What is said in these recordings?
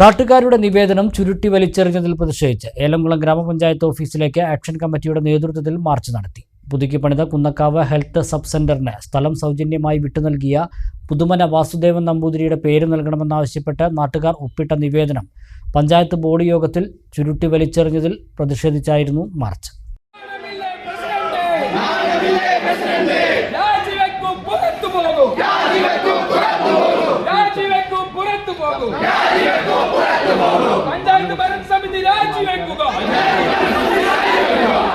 നാട്ടുകാരുടെ നിവേദനം ചുരുട്ടി വലിച്ചെറിഞ്ഞതിൽ പ്രതിഷേധിച്ച് ഏലംകുളം ഗ്രാമപഞ്ചായത്ത് ഓഫീസിലേക്ക് ആക്ഷൻ കമ്മിറ്റിയുടെ നേതൃത്വത്തിൽ മാർച്ച് നടത്തി. പുതുക്കി പണിത കുന്നക്കാവ് ഹെൽത്ത് സബ് സെന്ററിന് സ്ഥലം സൗജന്യമായി വിട്ടു നൽകിയ പുതുമന വാസുദേവൻ നമ്പൂതിരിയുടെ പേര് നൽകണമെന്നാവശ്യപ്പെട്ട് നാട്ടുകാർ ഒപ്പിട്ട നിവേദനം പഞ്ചായത്ത് ബോർഡ് യോഗത്തിൽ ചുരുട്ടി വലിച്ചെറിഞ്ഞതിൽ പ്രതിഷേധിച്ചായിരുന്നു മാർച്ച്. പോകും. പഞ്ചായത്ത് ഭരണ സമിതി രാജിവെക്കുക.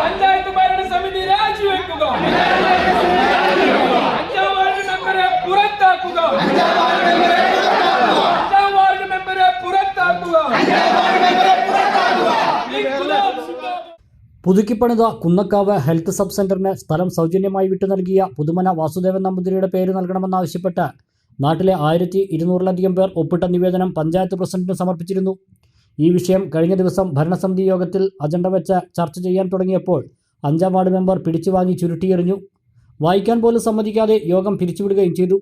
പഞ്ചായത്ത് ഭരണ രാജിവെക്കുക. അഞ്ചാം വാർഡ് മെമ്പറെ പുറത്താക്കുക. അഞ്ചാം വാർഡ് മെമ്പറെ പുറത്താക്കുക. പുതുക്കിപ്പണിത കുന്നക്കാവ് ഹെൽത്ത് സബ് സെന്ററിന് സ്ഥലം സൗജന്യമായി വിട്ടു നൽകിയ പുതുമന വാസുദേവൻ നമ്പൂതിരിയുടെ പേര് നൽകണമെന്നാവശ്യപ്പെട്ട് നാട്ടിലെ ആയിരത്തി ഇരുന്നൂറിലധികം പേർ ഒപ്പിട്ട നിവേദനം പഞ്ചായത്ത് പ്രസിഡന്റിന് സമർപ്പിച്ചിരുന്നു. ഈ വിഷയം കഴിഞ്ഞ ദിവസം ഭരണസമിതി യോഗത്തിൽ അജണ്ട വെച്ച ചർച്ച ചെയ്യാൻ തുടങ്ങിയപ്പോൾ അഞ്ചാം വാർഡ് മെമ്പർ പിടിച്ചു വാങ്ങി ചുരുട്ടിയെറിഞ്ഞു. വായിക്കാൻ പോലും സമ്മതിക്കാതെ യോഗം പിരിച്ചുവിടുകയും ചെയ്തു.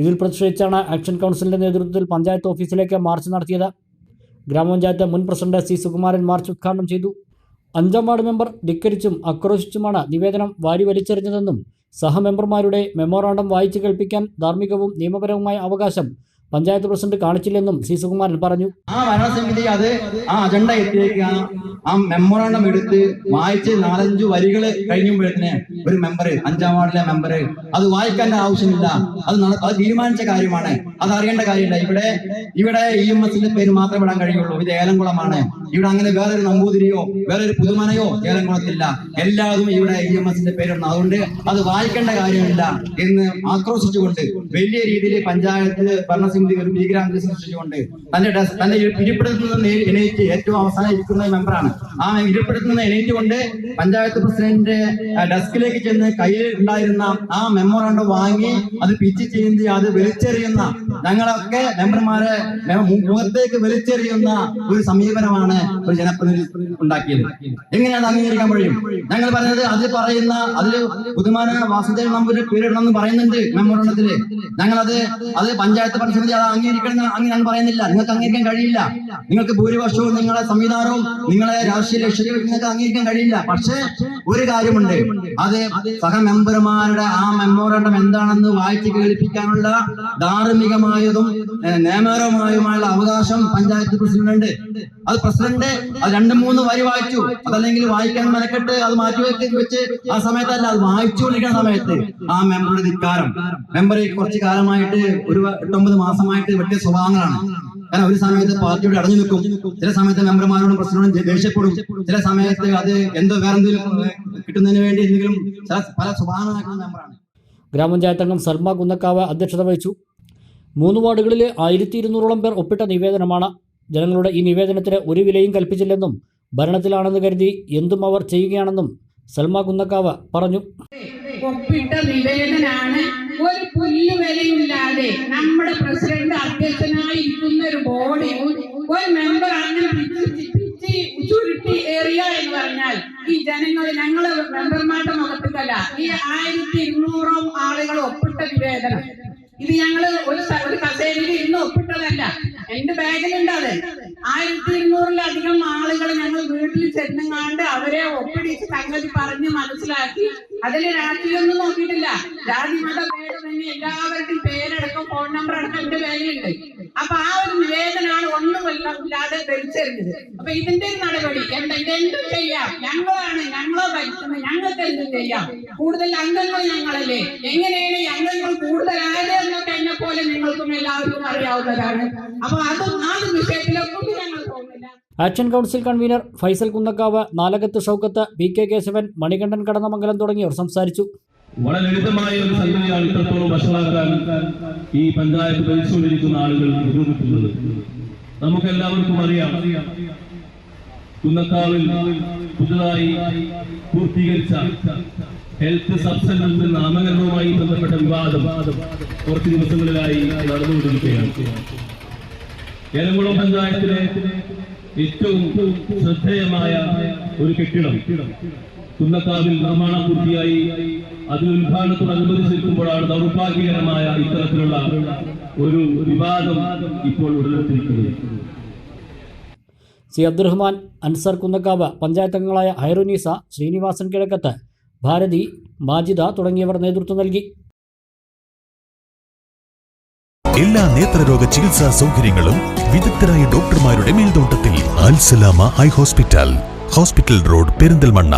ഇതിൽ പ്രതിഷേധിച്ചാണ് ആക്ഷൻ കൗൺസിലിന്റെ നേതൃത്വത്തിൽ പഞ്ചായത്ത് ഓഫീസിലേക്ക് മാർച്ച് നടത്തിയത്. ഗ്രാമപഞ്ചായത്ത് മുൻ പ്രസിഡന്റ് സി. സുകുമാരൻ മാർച്ച് ഉദ്ഘാടനം ചെയ്തു. അഞ്ചാം വാർഡ് മെമ്പർ ധിക്കരിച്ചും ആക്രോശിച്ചുമാണ് നിവേദനം വാരി വലിച്ചെറിഞ്ഞതെന്നും സഹമെമ്പർമാരുടെ മെമ്മോറാണ്ടം വായിച്ചു കേൾപ്പിക്കാൻ ധാർമ്മികവും നിയമപരവുമായ അവകാശം പഞ്ചായത്ത് പ്രസിഡന്റ് കാണിച്ചില്ലെന്നും സി സുകുമാരൻ പറഞ്ഞു. ആ ഭരണസമിതി അത് ആ അജണ്ട എത്തിയേക്ക് ആ മെമ്മോറാണ്ടം എടുത്ത് വായിച്ച് നാലഞ്ചു വരികൾ കഴിയുമ്പോഴത്തിന് ഒരു മെമ്പർ അഞ്ചാം വാർഡിലെ മെമ്പർ അത് വായിക്കേണ്ട ആവശ്യമില്ല. അത് തീരുമാനിച്ച കാര്യമാണ്. അത് അറിയേണ്ട കാര്യമില്ല. ഇവിടെ ഇവിടെ ഇ എം എസിന്റെ പേര് മാത്രമേ ഇടാൻ കഴിയുള്ളൂ. ഇത് ഏലംകുളമാണ്. ഇവിടെ അങ്ങനെ വേറൊരു നമ്പൂതിരിയോ വേറൊരു പുതുമനയോ ഏലംകുളത്തില്ല. എല്ലാതും ഇവിടെ ഇ എം എസിന്റെ പേരിടണം. അതുകൊണ്ട് അത് വായിക്കേണ്ട കാര്യമില്ല എന്ന് ആക്രോശിച്ചുകൊണ്ട് വലിയ രീതിയിൽ പഞ്ചായത്ത് ഭരണസമിതി ഒരു ഭീകരാന്തരീക്ഷം സൃഷ്ടിച്ചുകൊണ്ട് തന്റെ തന്റെ ഇരിപ്പിടത്തുനിന്ന് എണീറ്റ് ഏറ്റവും അവസാനം ഇരിക്കുന്ന മെമ്പറാണ്. ആ ഇരിപ്പിടത്തുനിന്ന് എണീറ്റ് കൊണ്ട് പഞ്ചായത്ത് പ്രസിഡന്റിന്റെ ഡെസ്കിലേക്ക് ചെന്ന് കയ്യിൽ ഉണ്ടായിരുന്ന ആ മെമ്മോറാണ്ടം വാങ്ങി അത് പിച്ച് ചെയ്യുന്ന അത് വലിച്ചെറിയുന്ന ഞങ്ങളൊക്കെ മെമ്പർമാരെ മുഖത്തേക്ക് വലിച്ചെറിയുന്ന ഒരു സമീപനമാണ് ഒരു ജനപ്രതിനിധി ഉണ്ടാക്കിയത്. എങ്ങനെയാണ് അംഗീകരിക്കാൻ കഴിയും? ഞങ്ങൾ പറഞ്ഞത് അതിൽ പറയുന്ന അതിൽ പുതുമാന വാസുദേവൻ നമ്പൂരി പേരിടണമെന്ന് പറയുന്നുണ്ട് മെമ്മോറാണ്ടത്തിൽ. ഞങ്ങളത് അത് പഞ്ചായത്ത് പരിസമിതി അത് അംഗീകരിക്കണം അങ്ങനെ ഞാൻ പറയുന്നില്ല. നിങ്ങൾക്ക് അംഗീകരിക്കാൻ കഴിയില്ല. നിങ്ങൾക്ക് ഭൂരിപക്ഷവും നിങ്ങളെ സംവിധാനവും നിങ്ങളെ രാഷ്ട്രീയ ലക്ഷ്യങ്ങൾ നിങ്ങൾക്ക് അംഗീകരിക്കാൻ കഴിയില്ല. പക്ഷേ ഒരു കാര്യമുണ്ട്. അത് സഹ മെമ്പർമാരുടെ ആ മെമ്മോറണ്ടം എന്താണെന്ന് വായിച്ച് കേൾപ്പിക്കാനുള്ള ധാർമ്മികമായതും ഏഹ്, നിയമപരമായുമായുള്ള അവകാശം പഞ്ചായത്ത് പ്രസിഡന്റ് അത് പ്രസിഡന്റ് അത് രണ്ട് മൂന്ന് വരി വായിച്ചു. അതല്ലെങ്കിൽ വായിക്കാൻ മെനക്കെട്ട് അത് മാറ്റി വെച്ച് ആ സമയത്തല്ല അത് വായിച്ചുകൊണ്ടിരിക്കുന്ന സമയത്ത് ആ മെമ്പറുടെ ധിക്കാരം. മെമ്പർ കുറച്ച് കാലമായിട്ട് ഒരു എട്ടൊമ്പത് മാസമായിട്ട് വലിയ സ്വഭാവങ്ങളാണ്. കാരണം ഒരു സമയത്ത് പാർട്ടിയോട് അടഞ്ഞു നിൽക്കും. ചില സമയത്ത് മെമ്പർമാരോടും പ്രസിഡന്റും ദേഷ്യപ്പെടും. ചില സമയത്ത് അത് എന്തോ വേറെന്തെങ്കിലും കിട്ടുന്നതിന് വേണ്ടി എന്തെങ്കിലും പല സ്വഭാവങ്ങളാക്കുന്ന മെമ്പറാണ്. ഗ്രാമപഞ്ചായത്ത് അംഗം സൽമ കുന്നക്കാവ് അധ്യക്ഷത വഹിച്ചു. മൂന്ന് വാർഡുകളിലെ ആയിരത്തി ഇരുന്നൂറോളം പേർ ഒപ്പിട്ട നിവേദനമാണ്. ജനങ്ങളുടെ ഈ നിവേദനത്തിന് ഒരു വിലയും കൽപ്പിച്ചില്ലെന്നും ഭരണത്തിലാണെന്ന് കരുതി എന്തും അവർ ചെയ്യുകയാണെന്നും സൽമ കുന്നക്കാവ് പറഞ്ഞു. ഒപ്പിട്ട നിവേദനാണ് ഒരു പുല്ലുവിലയില്ലാതെ നമ്മുടെ പ്രസിഡന്റ് അധ്യക്ഷനായിരിക്കുന്ന ഒരു ബോഡി ഒരു മെമ്പർ അങ്ങനെ ചുരുട്ടി ഏറിയ എന്ന് പറഞ്ഞാൽ ഈ ജനങ്ങൾ ഞങ്ങൾ മെമ്പർമാരുടെ മുഖത്തേക്കല്ല ഈ ആയിരത്തി ഇരുന്നൂറോ ആളുകൾ ഒപ്പിട്ട നിവേദനം ഇത് ഞങ്ങൾ ഒരു ഒരു കസേരയിൽ ഇരുന്ന് ഒപ്പിട്ടതല്ല. എന്റെ ബാഗിലുണ്ട് അത്. ആയിരത്തി ഇരുന്നൂറിലധികം ആളുകൾ ഞങ്ങൾ വീട്ടിൽ ചെന്നുങ്ങാണ്ട് അവരെ ഒപ്പിടിച്ച് സംഗതി പറഞ്ഞ് മനസ്സിലാക്കി. അതിൽ രാഷ്ട്രീയമൊന്നും നോക്കിയിട്ടില്ല. രാജ്യങ്ങളുടെ പേര് തന്നെ എല്ലാവരുടെയും പേരടക്കം ഫോൺ നമ്പർ അടക്കം എന്റെ പേരുണ്ട് അപ്പൊ ആ ഒരു നിവേദനമാണ് ഒന്നും ഇല്ലാതെ ധരിച്ചെറിഞ്ഞത്. അപ്പൊ ഇതിന്റെ നടപടി എന്താ? ഇതെന്തും ചെയ്യാം. ഞങ്ങളാണ് ഞങ്ങളോ ഭരിക്കുന്നത്. ഞങ്ങൾക്ക് എന്തും ചെയ്യാം. കൂടുതൽ അംഗങ്ങൾ ഞങ്ങളല്ലേ. എങ്ങനെയാണ് അംഗങ്ങൾ കൂടുതലായത് എല്ലാവർക്കും അറിയാവുന്നതാണ്. അപ്പൊ അതും ആ വിഷയത്തിലൊന്നും ഞങ്ങൾ പോകുന്നില്ല. Action council convener Faisal Kunnakkavu Nalakath Shoukath B K Kesavan Manikandan Kadannamangalam തുടങ്ങിയവർ സംസാരിച്ചു. വളരെ ലളിതമായ ഒരു സംഗതിയാണ് ഇത്രത്തോളം വഷളാക്കാൻ ഈ പഞ്ചായത്ത് ഭരിച്ചുകൊണ്ടിരിക്കുന്ന ആളുകൾ ഉപയോഗിക്കുന്നത് നമുക്കെല്ലാവർക്കും അറിയാം കുന്നക്കാവിൽ പുതുതായി പൂർത്തീകരിച്ച ഹെൽത്ത് സബ് സെന്ററിന്റെ നാമകരണവുമായി ബന്ധപ്പെട്ട വിവാദം കുറച്ച് ദിവസങ്ങളിലായി നടന്നുകൊണ്ടിരിക്കുകയാണ്. ഏലംകുളം പഞ്ചായത്തിലെ ഏറ്റവും ശ്രദ്ധേയമായ ഒരു കെട്ടിടം കുന്നക്കാവിൽ നിർമ്മാണം പൂർത്തിയായി. അതിന് ഉദ്ഘാടനത്തോടനുബന്ധിച്ച് നിൽക്കുമ്പോഴാണ് ദൗർഭാഗ്യകരമായ ഇത്തരത്തിലുള്ള ഒരു വിവാദം ഇപ്പോൾ ഉടലെടുത്തിരിക്കുന്നത്. സി അബ്ദുറഹ്മാൻ അൻസർ കുന്നക്കാവ് പഞ്ചായത്ത് അംഗങ്ങളായ ഹൈറുനീസ ശ്രീനിവാസൻ കിഴക്കത്ത് ഭാരതി മാജിദ തുടങ്ങിയവർ നേതൃത്വം നൽകി. എല്ലാ നേത്രരോഗ ചികിത്സാ സൗകര്യങ്ങളും വിദഗ്ധരായ ഡോക്ടർമാരുടെ മേൽനോട്ടത്തിൽ Alsalama eye hospital hospital road Perinthalmanna.